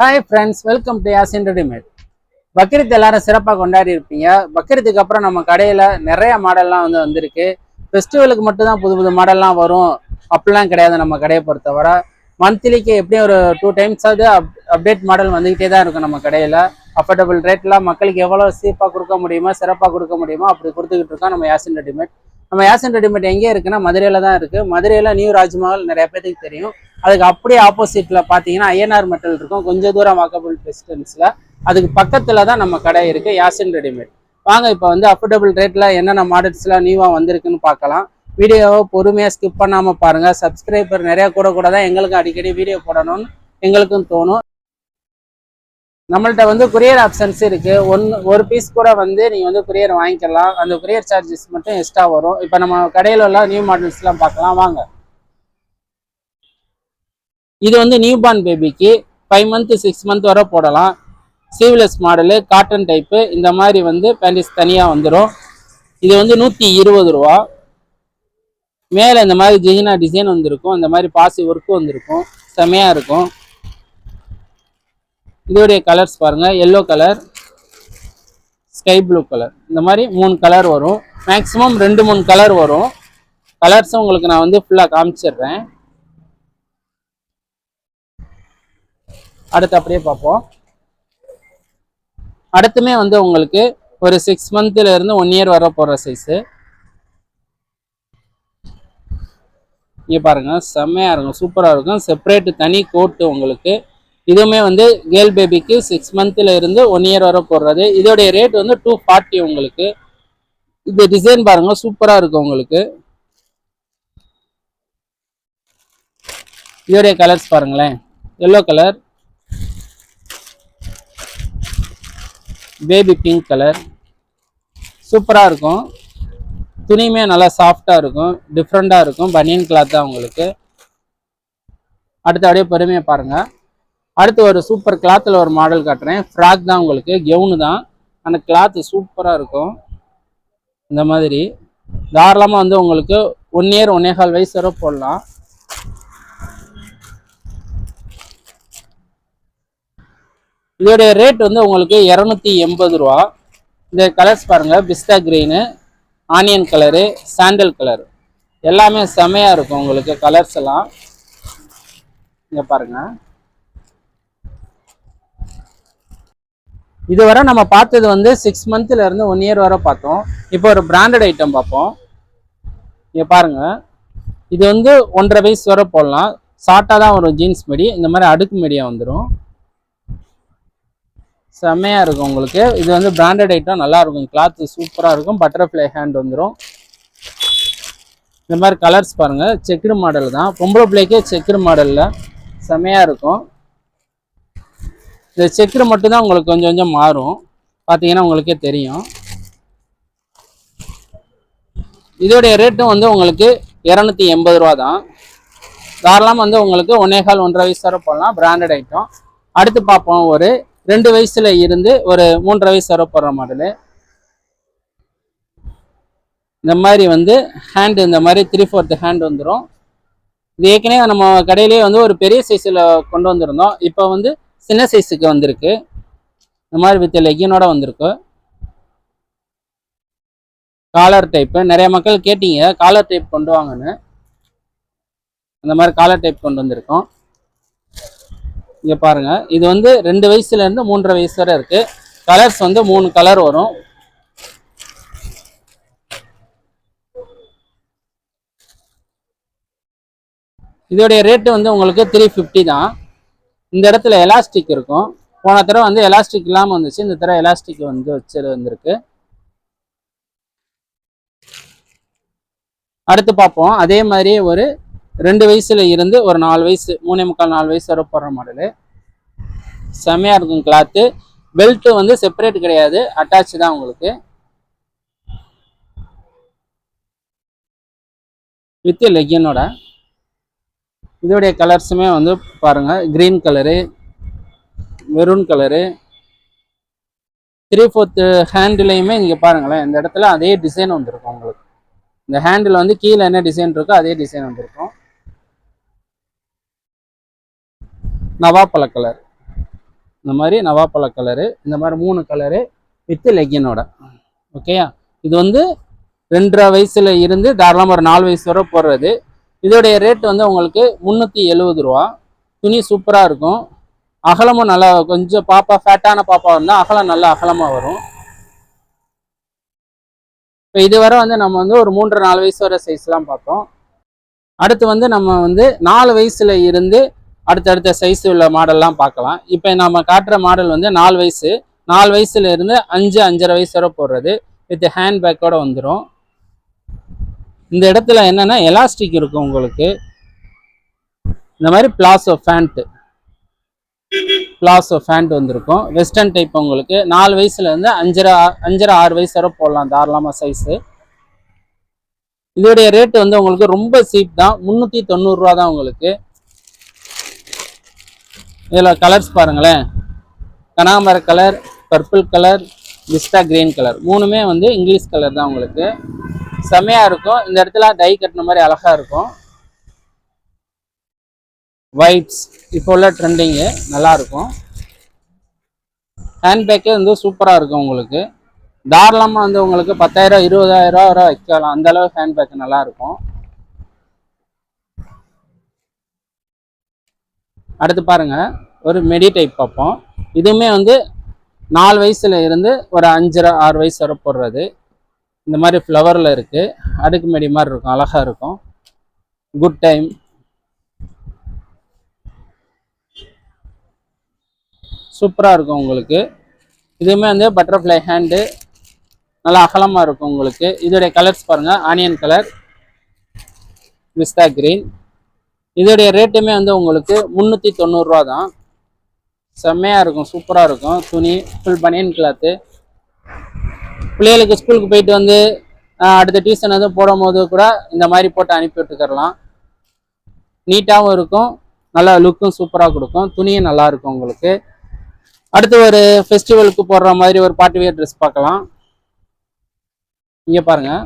Hi friends welcome to Yasin readymade Bakrid எல்லாரும் சிறப்பாக கொண்டாடி இருப்பீங்க. பக்ரீத்துக்கு அப்புறம் நம்ம கடையில் நிறைய மாடல்லாம் வந்து வந்திருக்கு. ஃபெஸ்டிவலுக்கு மட்டும்தான் புது புது மாடல்லாம் வரும். அப்படிலாம் கிடையாது நம்ம கடையை பொறுத்தவரை. மந்த்லிக்கு எப்படியும் ஒரு டூ டைம்ஸாவது அப் அப்டேட் மாடல் வந்துக்கிட்டே தான் இருக்கும் நம்ம கடையில். அஃபோர்டபுள் ரேட்டில் மக்களுக்கு எவ்வளோ சீப்பாக கொடுக்க முடியுமோ சிறப்பாக கொடுக்க முடியுமோ அப்படி கொடுத்துக்கிட்டு இருக்கோம் நம்ம யாசின் ரெடிமேட் நம்ம யாசின் ரெடிமேட் எங்கே இருக்குன்னா மதுரையில் தான் இருக்குது மதுரையில் நியூ ராஜ்மஹால் நிறைய பேர்த்துக்கு தெரியும். அதுக்கு அப்படியே ஆப்போசிட்ல பார்த்தீங்கன்னா ஐஎன்ஆர் மெட்டல் இருக்கும். கொஞ்சம் தூரம் வாக்கபிள் டிஸ்டன்ஸில் அதுக்கு பக்கத்தில் தான் நம்ம கடை இருக்குது யாசின் ரெடிமேட் வாங்க இப்போ வந்து அஃபோர்டபுள் ரேட்டில் என்னென்ன மாடல்ஸ்லாம் நியூவாக வந்திருக்குன்னு பார்க்கலாம். வீடியோவை பொறுமையாக ஸ்கிப் பண்ணாமல் பாருங்கள் சப்ஸ்கிரைபர் நிறையா கூட கூட தான் எங்களுக்கும் அடிக்கடி வீடியோ போடணும்னு எங்களுக்கும் தோணும். நம்மள்ட்ட வந்து குரியர் ஆப்ஷன்ஸ் இருக்குது ஒன் ஒரு பீஸ் கூட வந்து நீங்கள் வந்து குரியர் வாங்கிக்கலாம். அந்த குரியர் சார்ஜஸ் மட்டும் எக்ஸ்ட்ரா வரும். இப்போ நம்ம கடையில் உள்ள நியூ மாடல்ஸ்லாம் பார்க்கலாம். வாங்க. இது வந்து நியூ பார்ன் பேபிக்கு ஃபைவ் மந்த்து சிக்ஸ் மந்த் வரை போடலாம். சீவ்லெஸ் மாடலு காட்டன் டைப்பு இந்த மாதிரி வந்து பேண்டிஸ் தனியாக வந்துடும் இது வந்து நூற்றி இருபது ரூபா. மேலே இந்த மாதிரி ஜிஜினா டிசைன் வந்திருக்கும். இந்த மாதிரி பாசி ஒர்க்கு வந்திருக்கும். செமையாக இருக்கும். இதோடைய கலர்ஸ் பாருங்கள் yellow colour sky blue colour இந்த மாதிரி மூணு கலர் வரும். மேக்ஸிமம் ரெண்டு மூணு கலர் வரும். கலர்ஸும் உங்களுக்கு நான் வந்து ஃபுல்லாக காமிச்சிடுறேன். அடுத்து அப்படியே பார்ப்போம். அடுத்துமே வந்து உங்களுக்கு ஒரு சிக்ஸ் மந்த்ல இருந்து ஒன் இயர் வர போற சைஸு இங்கே பாருங்க செம்மையா இருக்கும் சூப்பராக இருக்கும். செப்பரேட் தனி கோட்டு உங்களுக்கு. இதுவுமே வந்து கேர்ள் பேபிக்கு சிக்ஸ் மந்த்ல இருந்து ஒன் இயர் வரை போடுறது. இதோடைய ரேட் வந்து டூ ஃபார்ட்டி உங்களுக்கு. இது டிசைன் பாருங்க சூப்பராக இருக்கும் உங்களுக்கு. இதோடைய கலர்ஸ் பாருங்களேன். Yellow colour baby pink colour சூப்பராக இருக்கும். துணியுமே நல்லா சாஃப்டாக இருக்கும். டிஃப்ரெண்ட்டாக இருக்கும். பனியன் கிளாத் தான் உங்களுக்கு. அடுத்து அப்படியே பொறுமையாக பாருங்கள் அடுத்து ஒரு சூப்பர் கிளாத்தில் ஒரு மாடல் காட்டுறேன். ஃப்ராக் தான் உங்களுக்கு. கெவுனு தான். அந்த கிளாத்து சூப்பராக இருக்கும். இந்த மாதிரி. தாராளமாக வந்து உங்களுக்கு ஒன் இயர் ஒன்னே கால் வயசு வரை போடலாம். இதோடைய ரேட் வந்து உங்களுக்கு இரநூத்தி எண்பது ரூபா. இந்த கலர்ஸ் பாருங்கள் பிஸ்தா green onion colour sandal colour எல்லாமே செமையாக இருக்கும் உங்களுக்கு கலர்ஸ் எல்லாம். இங்கே பாருங்க. இதுவரை நம்ம பார்த்தது வந்து சிக்ஸ் மந்த்லேருந்து ஒன் இயர் வரை பார்த்தோம். இப்போ ஒரு பிராண்டட் ஐட்டம் பார்ப்போம். இங்கே பாருங்க. இது வந்து ஒன்றரை வயசு வரை போடலாம். ஷார்ட்டாக தான் வரும் ஜீன்ஸ் மீடி இந்த மாதிரி அடுக்கு மீடியா வந்துடும் செம்மையாக இருக்கும் உங்களுக்கு. இது வந்து பிராண்டட் ஐட்டம் நல்லா இருக்கும் சூப்பராக இருக்கும். பட்டர்ஃப்ளை ஹேண்ட் வந்துடும் இந்த மாதிரி கலர்ஸ் பாருங்கள் செக்குடு மாடல் தான். பொம்பளை பிள்ளைக்கே செக்குடு மாடலில் செம்மையாக இருக்கும். இந்த செக்குடு மட்டும்தான் உங்களுக்கு கொஞ்சம் கொஞ்சம் மாறும். பார்த்தீங்கன்னா உங்களுக்கே தெரியும். இதோடைய ரேட்டும் வந்து உங்களுக்கு இரநூத்தி எண்பது ரூபா தான். தாராளமாக வந்து உங்களுக்கு ஒன்னே கால் ஒன்றரை வயசு வரை போடலாம். பிராண்டட் ஐட்டம் அடுத்து பார்ப்போம் ஒரு ரெண்டு வயசுல இருந்து ஒரு மூன்றரை வயசு வரை போடுற மாடலு இந்த மாதிரி வந்து ஹேண்டு இந்த மாதிரி த்ரீ ஃபோர்த் ஹேண்ட் வந்துடும் இது ஏற்கனவே நம்ம கடையிலேயே வந்து ஒரு பெரிய சைஸில் கொண்டு வந்திருந்தோம். இப்போ வந்து சின்ன சைஸுக்கு வந்திருக்கு. இந்த மாதிரி வித் லெக்கினோட வந்திருக்கு. காலர் டைப்பு நிறைய மக்கள் கேட்டீங்க. காலர் டைப் கொண்டு வாங்கன்னு. அந்த மாதிரி காலர் டைப் கொண்டு வந்திருக்கோம். இங்கே பாருங்க. இது வந்து ரெண்டு வயசுலேருந்து மூன்றரை வயசு வரை இருக்கு. கலர்ஸ் வந்து மூணு கலர் வரும். இதோடைய ரேட்டு வந்து உங்களுக்கு த்ரீ ஃபிஃப்டி தான். இந்த இடத்துல எலாஸ்டிக் இருக்கும். போன தடவை வந்து எலாஸ்டிக் இல்லாமல் வந்துச்சு. இந்த தடவை எலாஸ்டிக் வந்து வச்சு வந்திருக்கு. அடுத்து பார்ப்போம். அதே மாதிரி ஒரு ரெண்டு வயசுல இருந்து ஒரு நாலு வயசு மூணே முக்கால் நாலு வயசு வரை போடுற மாடலு செம்மையா இருக்கும் கிளாத்து பெல்ட்டு வந்து செப்பரேட் கிடையாது. அட்டாச் தான் உங்களுக்கு. வித் லெக்கினோட இதோடைய கலர்ஸுமே வந்து பாருங்க. Green colour maroon colour three fourth ஹேண்டிலையுமே இங்கே பாருங்களேன். இந்த இடத்துல அதே டிசைன் வந்திருக்கும் உங்களுக்கு. இந்த ஹேண்டில் வந்து கீழே என்ன டிசைன் இருக்கோ அதே டிசைன் வந்திருக்கும். நவாப்பழ கலர் இந்த மாதிரி நவாப்பழ கலரு இந்த மாதிரி மூணு கலரு வித் லெக்கினோட ஓகேயா இது வந்து ரெண்டரை வயசுல இருந்து தாராளமாக ஒரு நாலு வயசு வரை போடுறது. இதோடைய ரேட் வந்து உங்களுக்கு முந்நூற்றி எழுபது ரூபா. துணி சூப்பராக இருக்கும். அகலமும் நல்லா கொஞ்சம் பாப்பா ஃபேட்டான பாப்பா இருந்தால் அகலம் நல்லா அகலமாக வரும். இப்போ இதுவரை வந்து நம்ம வந்து ஒரு மூன்று நாலு வயசு வர சைஸ்லாம் பார்த்தோம். அடுத்து வந்து நம்ம வந்து நாலு வயசுல இருந்து அடுத்தடுத்த சைஸ் உள்ள மாடல்லாம் பார்க்கலாம். இப்போ நம்ம காட்டுற மாடல் வந்து நாலு வயசு. நாலு வயசுலேருந்து அஞ்சு அஞ்சரை வயசு வரை போடுறது. வித் ஹேண்ட் பேக்கோட வந்துடும் இந்த இடத்துல என்னென்னா எலாஸ்டிக் இருக்கும் உங்களுக்கு. இந்த மாதிரி பிளாசோ ஃபேண்ட்டு பிளாசோ ஃபேண்ட் வந்திருக்கும். வெஸ்டர்ன் டைப் உங்களுக்கு. நாலு வயசுலேருந்து அஞ்சரை அஞ்சரை ஆறு வயசு வரை போடலாம் தாராளமாக சைஸு இதோடைய ரேட்டு வந்து உங்களுக்கு ரொம்ப சீப் தான். முந்நூற்றி தொண்ணூறுரூவா தான் உங்களுக்கு. இதில் கலர்ஸ் பாருங்களேன். கனாமர colour purple colour vista green colour மூணுமே வந்து இங்கிலீஷ் கலர் தான் உங்களுக்கு. செம்மையாக இருக்கும். இந்த இடத்துல டை கட்டின மாதிரி அழகாக இருக்கும். ஒயிட்ஸ் இப்போ உள்ள ட்ரெண்டிங்கு நல்லாயிருக்கும் ஹேண்ட்பேக்கே வந்து சூப்பராக இருக்கும் உங்களுக்கு. தாராளமாக வந்து உங்களுக்கு பத்தாயிரம் இருபதாயிரம் ரூபா வைக்கலாம் அந்தளவு ஹேண்ட்பேக் நல்லாயிருக்கும் அடுத்து பாருங்க ஒரு மெடி டைப் பார்ப்போம். இதுவுமே வந்து நாலு வயசுல இருந்து ஒரு அஞ்சரை ஆறு வயசு வரை போடுறது. இந்த மாதிரி ஃப்ளவரில் இருக்குது அடுக்கு மெடி மாதிரி இருக்கும் அழகாக இருக்கும். குட் டைம் சூப்பராக இருக்கும் உங்களுக்கு. இதுவுமே வந்து பட்டர்ஃப்ளை ஹேண்டு நல்லா அகலமாக இருக்கும் உங்களுக்கு. இதோடைய கலர்ஸ் பாருங்கள் ஆனியன் கலர் விஸ்தா கிரீன் இதோடைய ரேட்டுமே வந்து உங்களுக்கு முந்நூற்றி தொண்ணூறுரூவா தான். செம்மையாக இருக்கும் சூப்பராக இருக்கும். துணி ஃபுல் பனியன் கிளாத்து பிள்ளைகளுக்கு ஸ்கூலுக்கு போயிட்டு வந்து அடுத்த டியூஷன் எதுவும் போடும் போது கூட இந்த மாதிரி போட்டு அனுப்பி விட்டுக்கரலாம் நீட்டாகவும் இருக்கும் நல்லா லுக்கும் சூப்பராக கொடுக்கும். துணியும் நல்லாயிருக்கும் உங்களுக்கு. அடுத்து ஒரு ஃபெஸ்டிவலுக்கு போடுற மாதிரி ஒரு பாட்டு வியர் ட்ரெஸ் பார்க்கலாம். இங்கே பாருங்கள்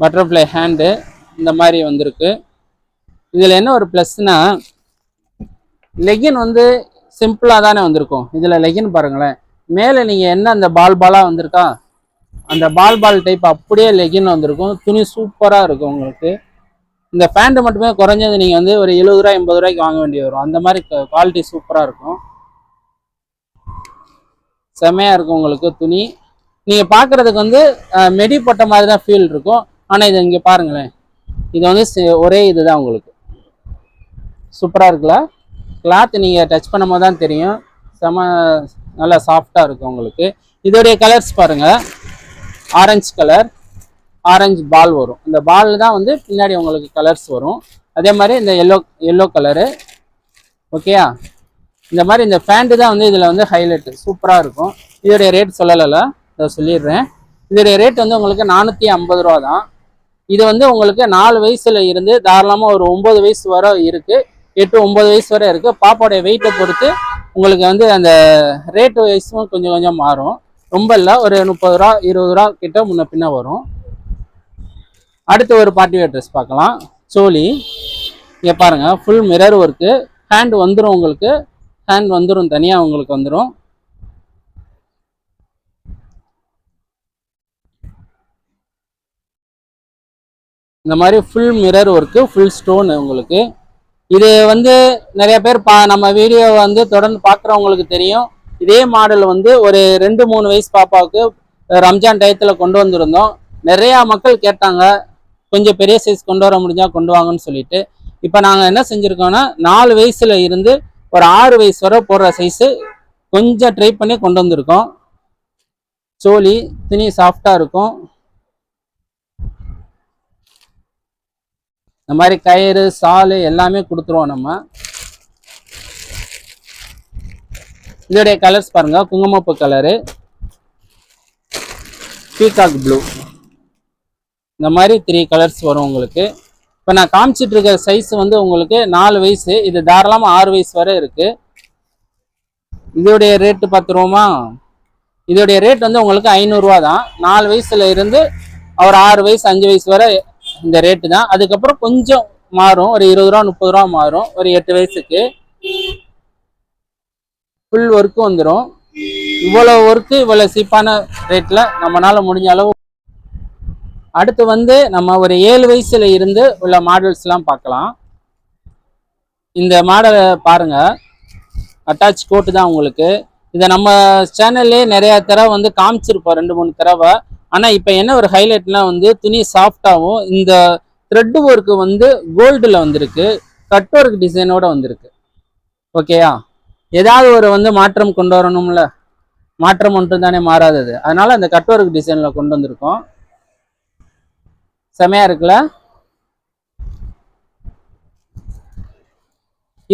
பட்டர்ஃப்ளை ஹேண்டு இந்த மாதிரி வந்திருக்கு. இதில் என்ன ஒரு ப்ளஸ்னா லெகின் வந்து சிம்பிளாக தானே வந்திருக்கும். இதில் லெகின் பாருங்களேன். மேலே நீங்கள் என்ன அந்த பால் பாலாக வந்திருக்கா? அந்த பால் பால் டைப் அப்படியே லெகின் வந்திருக்கும். துணி சூப்பராக இருக்கும் உங்களுக்கு. இந்த பேண்ட்டு மட்டுமே குறைஞ்சது நீங்கள் வந்து ஒரு எழுபது ரூபா எண்பது ரூபாய்க்கு வாங்க வேண்டி வரும். அந்த மாதிரி குவாலிட்டி சூப்பராக இருக்கும். செம்மையாக இருக்கும் உங்களுக்கு துணி. நீங்கள் பார்க்குறதுக்கு வந்து மெடி போட்ட மாதிரி தான் ஃபீல் இருக்கும். ஆனால் இது இங்கே பாருங்களேன். இது வந்து ஒரே ஒரே இதுதான் உங்களுக்கு. சூப்பராக இருக்குல்ல? கிளாத் நீங்கள் டச் பண்ணும்போது தான் தெரியும். செம நல்லா சாஃப்டாக இருக்கும் உங்களுக்கு. இதோடைய கலர்ஸ் பாருங்கள் ஆரஞ்சு கலர் ஆரஞ்சு பால் வரும். இந்த பால் தான் வந்து பின்னாடி உங்களுக்கு கலர்ஸ் வரும். அதே மாதிரி இந்த எல்லோ எல்லோ கலரு ஓகேயா இந்த மாதிரி இந்த பேண்ட்டு தான் வந்து இதில் வந்து ஹைலைட்டு சூப்பராக இருக்கும். இதோடைய ரேட் சொல்லலைல இதை சொல்லிடுறேன். இதோடைய ரேட் வந்து உங்களுக்கு நானூற்றி ஐம்பது ரூபா தான் இது வந்து உங்களுக்கு நாலு வயசுல இருந்து தாராளமாக ஒரு ஒம்பது வயசு வரை இருக்குது எட்டு ஒம்பது வயசு வரை இருக்குது பாப்பாவுடைய வெயிட்டை பொறுத்து உங்களுக்கு வந்து அந்த ரேட்டு வைஸும் கொஞ்சம் கொஞ்சம் மாறும். ரொம்ப இல்லை ஒரு முப்பது ரூபா இருபது ரூபா கிட்ட முன்ன பின்ன வரும். அடுத்து ஒரு பார்ட்டி வேர் ட்ரெஸ் பார்க்கலாம். சோலி. இங்கே பாருங்கள் ஃபுல் மிரர் ஒர்க்கு ஹேண்ட் வந்துடும் உங்களுக்கு. ஹேண்ட் வந்துடும் தனியாக உங்களுக்கு வந்துடும் இந்த மாதிரி full mirror work full stone உங்களுக்கு. இது வந்து நிறைய பேர் பா நம்ம வீடியோ வந்து தொடர்ந்து பார்க்குறவங்களுக்கு தெரியும். இதே மாடல் வந்து ஒரு ரெண்டு மூணு வயசு பாப்பாவுக்கு ரம்ஜான் டயத்தில் கொண்டு வந்திருந்தோம். நிறையா மக்கள் கேட்டாங்க கொஞ்சம் பெரிய சைஸ் கொண்டு வர முடிஞ்சால் கொண்டு வாங்கன்னு சொல்லிட்டு. இப்போ நாங்கள் என்ன செஞ்சுருக்கோம்னா நாலு வயசில் இருந்து ஒரு ஆறு வயசு வரை போடுற சைஸு கொஞ்சம் ட்ரை பண்ணி கொண்டு வந்திருக்கோம். சோலி துணி சாஃப்டாக இருக்கும். இந்த மாதிரி கயிறு சாலு எல்லாமே கொடுத்துருவோம் நம்ம. இதோடைய கலர்ஸ் பாருங்க குங்குமப்பு கலரு பீகாக் ப்ளூ இந்த மாதிரி த்ரீ கலர்ஸ் வரும் உங்களுக்கு. இப்போ நான் காமிச்சிட்டு இருக்க சைஸ் வந்து உங்களுக்கு நாலு வயசு இது தாராளமாக ஆறு வயசு வரை இருக்கு. இதோடைய ரேட்டு பார்த்துருவோமா? இதோடைய ரேட் வந்து உங்களுக்கு ஐநூறுரூவா தான் நாலு வயசுல இருந்து ஒரு ஆறு வயசு அஞ்சு வயசு வரை இந்த ரேட்டு தான். அதுக்கப்புறம் கொஞ்சம் மாறும். ஒரு இருபது ரூபா முப்பது ரூபா மாறும். ஒரு எட்டு வயசுக்கு ஃபுல் ஒர்க்கு வந்துடும் இவ்வளோ ஒர்க்கு இவ்வளோ சீப்பான ரேட்டில் நம்மளால முடிஞ்ச அளவு அடுத்து வந்து நம்ம ஒரு ஏழு வயசுல இருந்து உள்ள மாடல்ஸ்லாம் பார்க்கலாம். இந்த மாடலை பாருங்க. அட்டாச் கோட்டு தான் உங்களுக்கு. இதை நம்ம சேனல்லே நிறைய தடவை வந்து காமிச்சிருப்போம். ரெண்டு மூணு தடவை. ஆனால் இப்போ என்ன ஒரு ஹைலைட்னா வந்து துணி சாஃப்டாகவும் இந்த த்ரெட் ஒர்க்கு வந்து கோல்டில் வந்திருக்கு. கட் ஒர்க் டிசைனோட வந்திருக்கு. ஓகேயா ஏதாவது ஒரு வந்து மாற்றம் கொண்டு வரணும்ல? மாற்றம் ஒன்று தானே மாறாதது. அதனால் அந்த கட் ஒர்க் டிசைனில் கொண்டு வந்திருக்கோம். செமையாக இருக்குல்ல?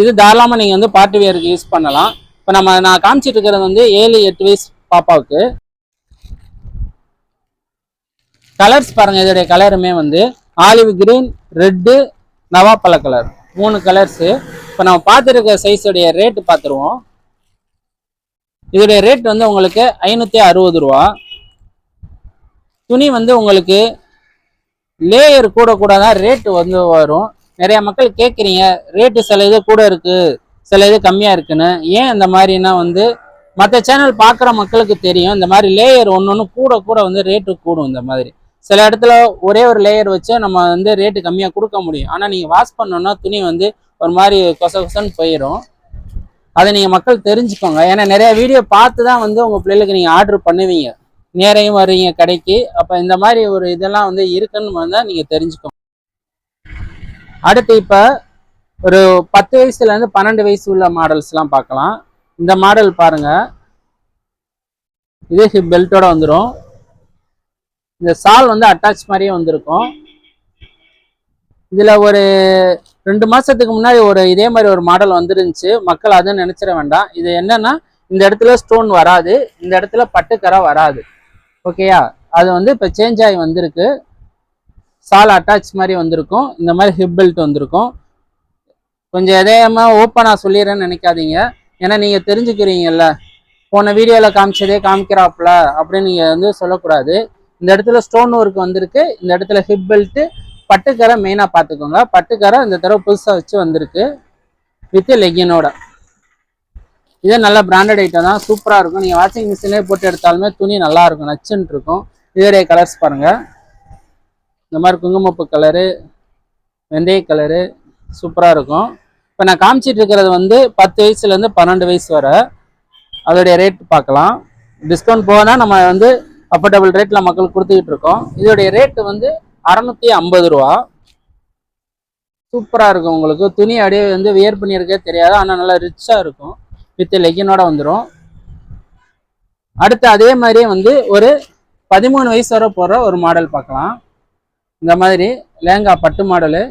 இது தாராளமாக நீங்கள் வந்து பார்ட்டி வியருக்கு யூஸ் பண்ணலாம். இப்போ நம்ம நான் காமிச்சிட்டு இருக்கிறது வந்து ஏழு எட்டு வயசு பாப்பாவுக்கு. கலர்ஸ் பாருங்க இதோடைய கலருமே வந்து ஆலிவ் கிரீன் ரெட்டு நவாப்பழ கலர் மூணு கலர்ஸு இப்போ நம்ம பார்த்துருக்க சைஸுடைய ரேட்டு பார்த்துருவோம். இதோடைய ரேட் வந்து உங்களுக்கு ஐநூற்றி அறுபது ரூபா. துணி வந்து உங்களுக்கு லேயர் கூட கூட தான் ரேட்டு வந்து வரும். நிறைய மக்கள் கேட்குறீங்க ரேட்டு சில இது கூட இருக்குது சில இது கம்மியாக இருக்குன்னு. ஏன் இந்த மாதிரினா வந்து மற்ற சேனல் பார்க்குற மக்களுக்கு தெரியும். இந்த மாதிரி லேயர் ஒன்று ஒன்று கூட கூட வந்து ரேட்டு கூடும் இந்த மாதிரி. சில இடத்துல ஒரே ஒரு லேயர் வச்சு நம்ம வந்து ரேட்டு கம்மியாக கொடுக்க முடியும். ஆனால் நீங்கள் வாஷ் பண்ணோன்னா துணி வந்து ஒரு மாதிரி கொச கொசன்னு போயிடும் அதை நீங்கள் மக்கள் தெரிஞ்சுக்கோங்க. ஏன்னா நிறைய வீடியோ பார்த்து தான் வந்து உங்கள் பிள்ளைகளுக்கு நீங்கள் ஆர்டர் பண்ணுவீங்க. நேரையும் வர்றீங்க கடைக்கு. அப்போ இந்த மாதிரி ஒரு இதெல்லாம் வந்து இருக்குன்னு வந்தால் நீங்கள் தெரிஞ்சுக்கோங்க. அடுத்து இப்போ ஒரு பத்து வயசுலேருந்து பன்னெண்டு வயசு உள்ள மாடல்ஸ்லாம் பார்க்கலாம். இந்த மாடல் பாருங்க. இதே ஹிப் பெல்ட்டோட வந்துடும் இந்த சால் வந்து அட்டாச் மாதிரியே வந்திருக்கும். இதில் ஒரு ரெண்டு மாதத்துக்கு முன்னாடி ஒரு இதே மாதிரி ஒரு மாடல் வந்துருந்துச்சு. மக்கள் அதுவும் நினச்சிட வேண்டாம். இது என்னன்னா இந்த இடத்துல ஸ்டோன் வராது. இந்த இடத்துல பட்டுக்கரை வராது. ஓகேயா அது வந்து இப்போ சேஞ்ச் ஆகி வந்திருக்கு. சால் அட்டாச் மாதிரி வந்திருக்கும். இந்த மாதிரி ஹிப் பெல்ட் வந்திருக்கும். கொஞ்சம் எதையமா ஓப்பனாக சொல்லிடுறேன்னு நினைக்காதீங்க. ஏன்னா நீங்கள் தெரிஞ்சுக்கிறீங்கல்ல. போன வீடியோவில் காமிச்சதே காமிக்கிறாப்புல அப்படின்னு நீங்கள் வந்து சொல்லக்கூடாது. இந்த இடத்துல ஸ்டோன் ஒர்க் வந்திருக்கு. இந்த இடத்துல ஹிப் பெல்ட்டு பட்டுக்கரை மெயினாக பார்த்துக்கோங்க. பட்டுக்கரை இந்த தடவை புதுசாக வச்சு வந்திருக்கு. வித் லெகினோட இதே நல்ல பிராண்டட் ஐட்டம் தான். சூப்பராக இருக்கும். நீங்கள் வாஷிங் மிஷின்லேயே போட்டு எடுத்தாலுமே துணி நல்லா இருக்கும். நச்சுன்னு இருக்கும். இதோடைய கலர்ஸ் பாருங்கள் இந்த மாதிரி குங்குமப்பு கலரு வெந்தய கலரு சூப்பராக இருக்கும். இப்போ நான் காமிச்சிட்டு இருக்கிறது வந்து பத்து வயசுலேருந்து பன்னெண்டு வயசு வரை. அதோடைய ரேட் பார்க்கலாம். டிஸ்கவுண்ட் போனால் நம்ம வந்து அஃபோர்டபுள் ரேட்டில் மக்களுக்கு கொடுத்துக்கிட்டு இருக்கோம். இதோடைய ரேட்டு வந்து அறநூற்றி ஐம்பது ரூபா. சூப்பராக இருக்கும் உங்களுக்கு. துணி அப்படியே வந்து வியர் பண்ணியிருக்கே தெரியாது. ஆனால் நல்லா ரிச்சாக இருக்கும். வித் லெகினோட வந்துடும் அடுத்து அதே மாதிரியே வந்து ஒரு பதிமூணு வயசு வர போகிற ஒரு மாடல் பார்க்கலாம். இந்த மாதிரி லேங்கா பட்டு மாடலு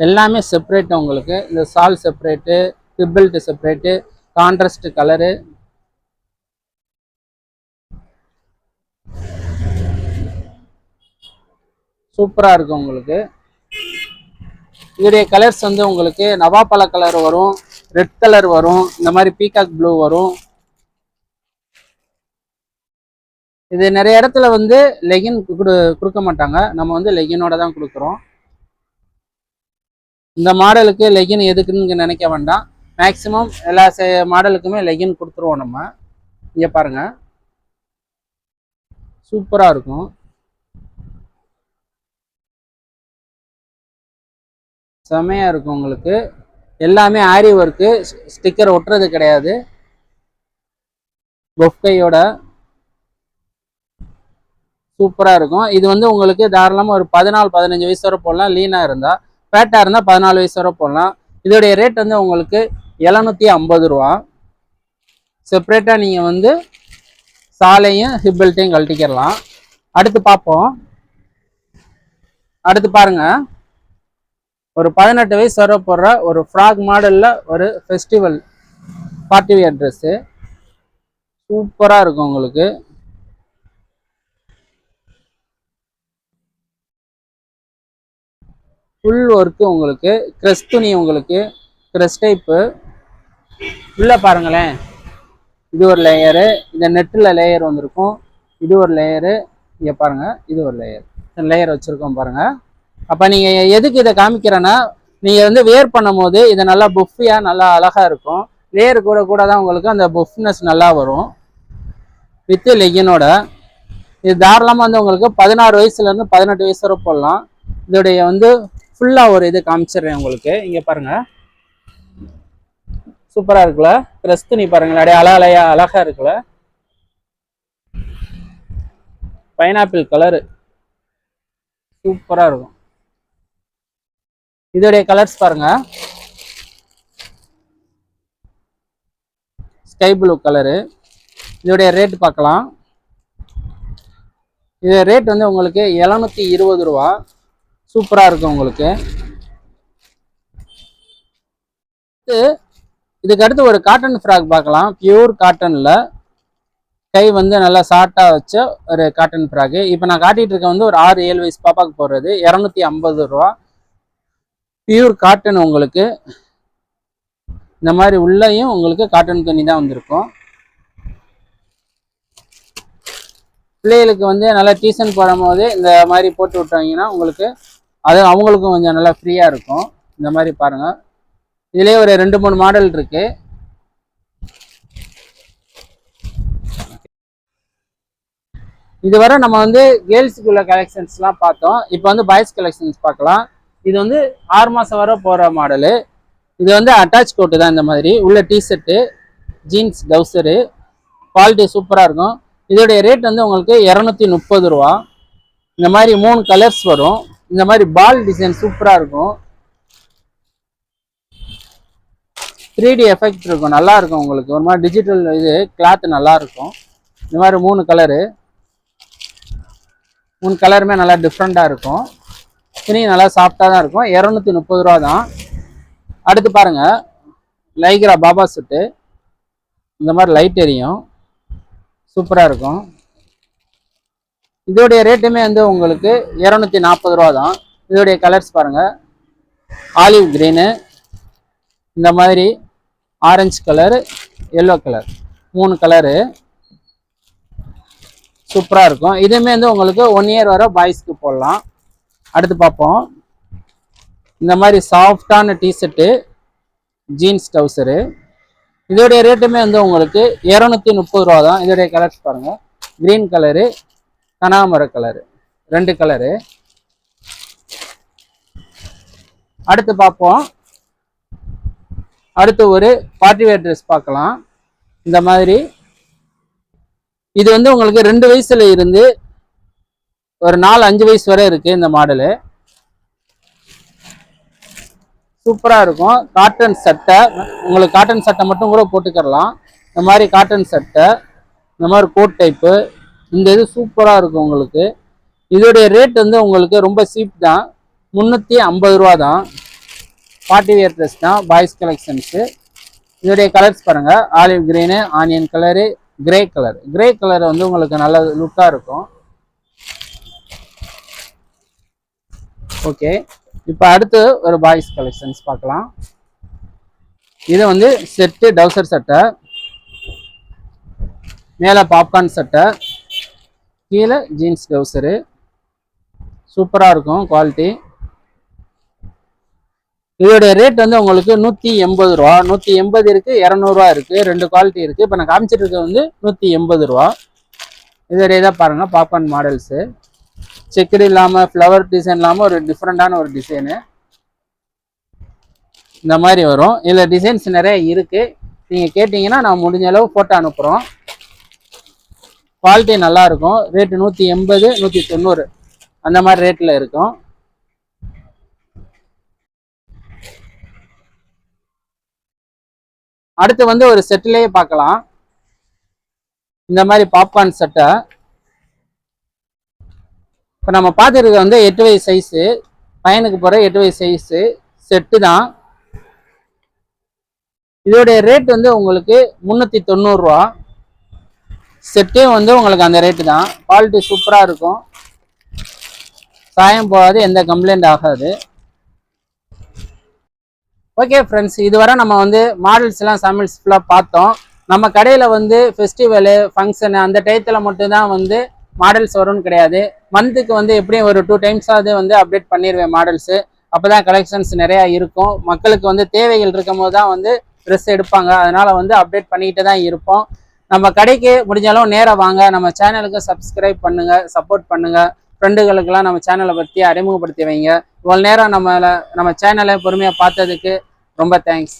எல்லாமே செப்பரேட்டு உங்களுக்கு. இந்த சால் separate triple separate contrast colour சூப்பராக இருக்கும் உங்களுக்கு. இதோடைய கலர்ஸ் வந்து உங்களுக்கு நவாப்பழ கலர் வரும் ரெட் கலர் வரும் இந்த மாதிரி பீகாக் ப்ளூ வரும். இது நிறைய இடத்துல வந்து லெகின் கொடுக்க மாட்டாங்க. நம்ம வந்து லெகினோட தான் கொடுக்குறோம். இந்த மாடலுக்கு லெகின் எதுக்குன்னு நினைக்க வேண்டாம். மேக்ஸிமம் எல்லா மாடலுக்குமே லெகின் கொடுத்துருவோம் நம்ம. இங்கே பாருங்க. சூப்பராக இருக்கும். செமையாக இருக்கும் உங்களுக்கு. எல்லாமே ஆரி ஒர்க்கு ஸ்டிக்கர் ஒட்டுறது கிடையாது. பொஃப்கையோட சூப்பராக இருக்கும். இது வந்து உங்களுக்கு தாராளமாக ஒரு பதினாலு பதினஞ்சு வயசு வரை போடலாம். லீனாக இருந்தால் ஃபேட்டாக இருந்தால் பதினாலு வயசு வரை போடலாம். இதோடைய ரேட் வந்து உங்களுக்கு எழுநூற்றி ஐம்பது ரூபா. செப்ரேட்டாக நீங்கள் வந்து சாலையும் ஹிப் பெல்ட்டையும் கழட்டிக்கிறலாம் அடுத்து பார்ப்போம். அடுத்து பாருங்கள் ஒரு பதினெட்டு வயசு வர போடுற ஒரு ஃப்ராக் மாடலில் ஒரு ஃபெஸ்டிவல் பார்ட்டி வியர் ட்ரெஸ்ஸு சூப்பராக இருக்கும் உங்களுக்கு. ஃபுல் ஒர்க்கு உங்களுக்கு. க்ரெஸ் துணி உங்களுக்கு. க்ரெஸ் டைப்பு உள்ளே பாருங்களேன். இது ஒரு லேயரு இந்த நெட்டில் லேயர் வந்திருக்கும். இது ஒரு லேயரு இங்கே பாருங்கள் இது ஒரு லேயர் லேயர் வச்சுருக்கோம் பாருங்கள் அப்போ நீங்கள் எதுக்கு இதை காமிக்கிறேன்னா நீங்கள் வந்து வேர் பண்ணும்போது இது நல்லா புஃபியாக நல்லா அழகாக இருக்கும். வேர் கூட கூட தான் உங்களுக்கு அந்த புஃப்னஸ் நல்லா வரும். வித்து லெகினோட இது தாராளமாக வந்து உங்களுக்கு பதினாறு வயசுலேருந்து பதினெட்டு வயசு வரை போடலாம். இதோடைய வந்து ஃபுல்லாக ஒரு இது காமிச்சிடுறேன் உங்களுக்கு. இங்கே பாருங்கள் சூப்பராக இருக்குல்ல? ட்ரெஸ் துணி பாருங்கள் அப்படியே அழகலையா அழகாக இருக்குல்ல? பைனாப்பிள் கலரு சூப்பராக இருக்கும். இதோடைய கலர்ஸ் பாருங்க. ஸ்கை ப்ளூ கலரு இதோடைய ரேட் பார்க்கலாம். இது ரேட் வந்து உங்களுக்கு எழுநூத்தி இருபது ரூபா. சூப்பராக இருக்கும் உங்களுக்கு. இதுக்கு அடுத்து ஒரு காட்டன் ஃப்ராக் பார்க்கலாம். பியூர் காட்டனில் கை வந்து நல்லா ஷார்ட்டாக வச்ச ஒரு காட்டன் ஃப்ராக்கு இப்போ நான் காட்டிட்டு இருக்க வந்து ஒரு ஆறு ஏழு வயசு பாப்பாக்கு போடுறது. இரநூத்தி ஐம்பது ரூபா. பியூர் காட்டன் உங்களுக்கு. இந்த மாதிரி உள்ளேயும் உங்களுக்கு காட்டன் துணி தான் வந்திருக்கும். பிள்ளைகளுக்கு வந்து நல்லா டியூஷன் போடும்போது இந்த மாதிரி போட்டு விட்டாங்கன்னா உங்களுக்கு அது அவங்களுக்கும் கொஞ்சம் நல்லா ஃப்ரீயாக இருக்கும். இந்த மாதிரி பாருங்கள் இதுலேயே ஒரு ரெண்டு மூணு மாடல் இருக்கு. இதுவரை நம்ம வந்து கேர்ள்ஸுக்குள்ள கலெக்ஷன்ஸ்லாம் பார்த்தோம். இப்போ வந்து பாய்ஸ் கலெக்ஷன்ஸ் பார்க்கலாம். இது வந்து ஆறு மாதம் வரை போகிற மாடலு இது வந்து அட்டாச் கோட்டு தான் இந்த மாதிரி. உள்ள டிஷர்ட்டு ஜீன்ஸ் டவுசரு குவாலிட்டி சூப்பராக இருக்கும். இதோடைய ரேட் வந்து உங்களுக்கு இரநூத்தி முப்பது ரூபா. இந்த மாதிரி மூணு கலர்ஸ் வரும். இந்த மாதிரி பால் டிசைன் சூப்பராக இருக்கும். த்ரீ டி எஃபெக்ட் இருக்கும். நல்லா இருக்கும் உங்களுக்கு. ஒரு மாதிரி டிஜிட்டல் இது கிளாத் நல்லா இருக்கும். இந்த மாதிரி மூணு கலரு மூணு கலருமே நல்லா டிஃப்ரெண்ட்டாக இருக்கும். துணி நல்லா சாஃப்டாக தான் இருக்கும். இரநூத்தி முப்பது ரூபா தான் அடுத்து பாருங்கள் லைக்ரா பாபா செட்டு. இந்த மாதிரி லைட் எரியும். சூப்பராக இருக்கும். இதோடைய ரேட்டுமே வந்து உங்களுக்கு இரநூத்தி நாற்பது ரூபா தான் இதோடைய கலர்ஸ் பாருங்கள் ஆலிவ் க்ரீனு இந்த மாதிரி ஆரஞ்சு கலர் எல்லோ கலர் மூணு கலரு சூப்பராக இருக்கும். இதுவுமே வந்து உங்களுக்கு ஒன் இயர் வரை பாய்ஸ்க்கு போடலாம். அடுத்து பார்ப்போம். இந்த மாதிரி சாஃப்டான டிஷர்ட்டு ஜீன்ஸ் டவுசரு இதோடைய ரேட்டுமே வந்து உங்களுக்கு இரநூத்தி முப்பது ரூபா தான். இதோடைய கலர்ஸ் பாருங்கள் க்ரீன் கலரு கனாமர கலரு ரெண்டு கலரு அடுத்து பார்ப்போம். அடுத்து ஒரு பார்ட்டி வேர் ட்ரெஸ் பார்க்கலாம். இந்த மாதிரி. இது வந்து உங்களுக்கு ரெண்டு வயசுல இருந்து ஒரு நாலு அஞ்சு வயசு வரை இருக்கு இந்த மாடலு. சூப்பராக இருக்கும். காட்டன் சட்டை. உங்களுக்கு காட்டன் சட்டை மட்டும் கூட போட்டுக்கிறலாம். இந்த மாதிரி காட்டன் சட்டை இந்த மாதிரி கோட் டைப்பு இந்த இது சூப்பராக இருக்கும் உங்களுக்கு. இதோடைய ரேட் வந்து உங்களுக்கு ரொம்ப சீப் தான். முந்நூற்றி ஐம்பது ரூபா தான். பார்ட்டி வேர் ட்ரெஸ் தான். பாய்ஸ் கலெக்ஷன்ஸு இதோடைய கலர்ஸ் பாருங்கள் olive green onion colour grey colour grey colour வந்து உங்களுக்கு நல்ல லுக்காக இருக்கும். ஓகே இப்போ அடுத்து ஒரு பாய்ஸ் கலெக்ஷன்ஸ் பார்க்கலாம். இது வந்து செட்டு டவுசர் சட்டை மேலே பாப்கார்ன் சட்டை கீழே ஜீன்ஸ் டவுசரு சூப்பராக இருக்கும் குவாலிட்டி இதோடைய ரேட் வந்து உங்களுக்கு நூற்றி எண்பது ரூபா. நூற்றி எண்பது இருக்குது இரநூறுவா இருக்குது ரெண்டு குவாலிட்டி இருக்குது இப்போ நான் காமிச்சிட்டு இருக்கிறது வந்து நூற்றி எண்பது ரூபா. இதோடைய இதாக பாருங்கள் பாப்கார்ன் மாடல்ஸு செக்குடு இல்லாமல் ஃப்ளவர் டிசைன் இல்லாமல் ஒரு டிஃப்ரெண்ட்டான ஒரு டிசைனு இந்த மாதிரி வரும். இதில் டிசைன்ஸ் நிறைய இருக்குது நீங்கள் கேட்டிங்கன்னா நான் முடிஞ்ச அளவு ஃபோட்டோ அனுப்புகிறோம் குவாலிட்டி நல்லா இருக்கும் ரேட்டு நூற்றி எண்பது நூற்றி தொண்ணூறு. அந்த மாதிரி ரேட்டில் இருக்கும். அடுத்து வந்து ஒரு செட்டிலேயே பார்க்கலாம். இந்த மாதிரி பாப்கார்ன் செட்டை இப்போ நம்ம பார்த்துருக்க வந்து எட்டு வயசு சைஸு பையனுக்கு போகிற எட்டு வயசு சைஸு செட்டு தான். இதோடைய ரேட் வந்து உங்களுக்கு முந்நூற்றி தொண்ணூறுரூவா செட்டே வந்து உங்களுக்கு அந்த ரேட்டு தான். குவாலிட்டி சூப்பராக இருக்கும். சாயம் போகாது எந்த கம்ப்ளைண்ட் ஆகாது. ஓகே ஃப்ரெண்ட்ஸ் இதுவரை நம்ம வந்து மாடல்ஸ்லாம் எல்லாம் ஃபுல்லாக பார்த்தோம். நம்ம கடையில் வந்து ஃபெஸ்டிவலு ஃபங்க்ஷனு அந்த டயத்தில் மட்டும்தான் வந்து மாடல்ஸ் வரும்னு கிடையாது. மந்த்துக்கு வந்து எப்படியும் ஒரு டூ டைம்ஸாவது வந்து அப்டேட் பண்ணிடுவேன் மாடல்ஸு அப்போ தான் கலெக்ஷன்ஸ் நிறையா இருக்கும். மக்களுக்கு வந்து தேவைகள் இருக்கும் போது தான் வந்து ட்ரெஸ் எடுப்பாங்க. அதனால் வந்து அப்டேட் பண்ணிக்கிட்டு தான் இருப்போம். நம்ம கடைக்கு முடிஞ்சாலும் நேராக வாங்க. நம்ம சேனலுக்கு சப்ஸ்கிரைப் பண்ணுங்கள் சப்போர்ட் பண்ணுங்கள் ஃப்ரெண்டுகளுக்கெல்லாம் நம்ம சேனலை பற்றி அறிமுகப்படுத்தி வைங்க. இவ்வளோ நேரம் நம்மளை நம்ம சேனலை பொறுமையாக பார்த்ததுக்கு ரொம்ப தேங்க்ஸ்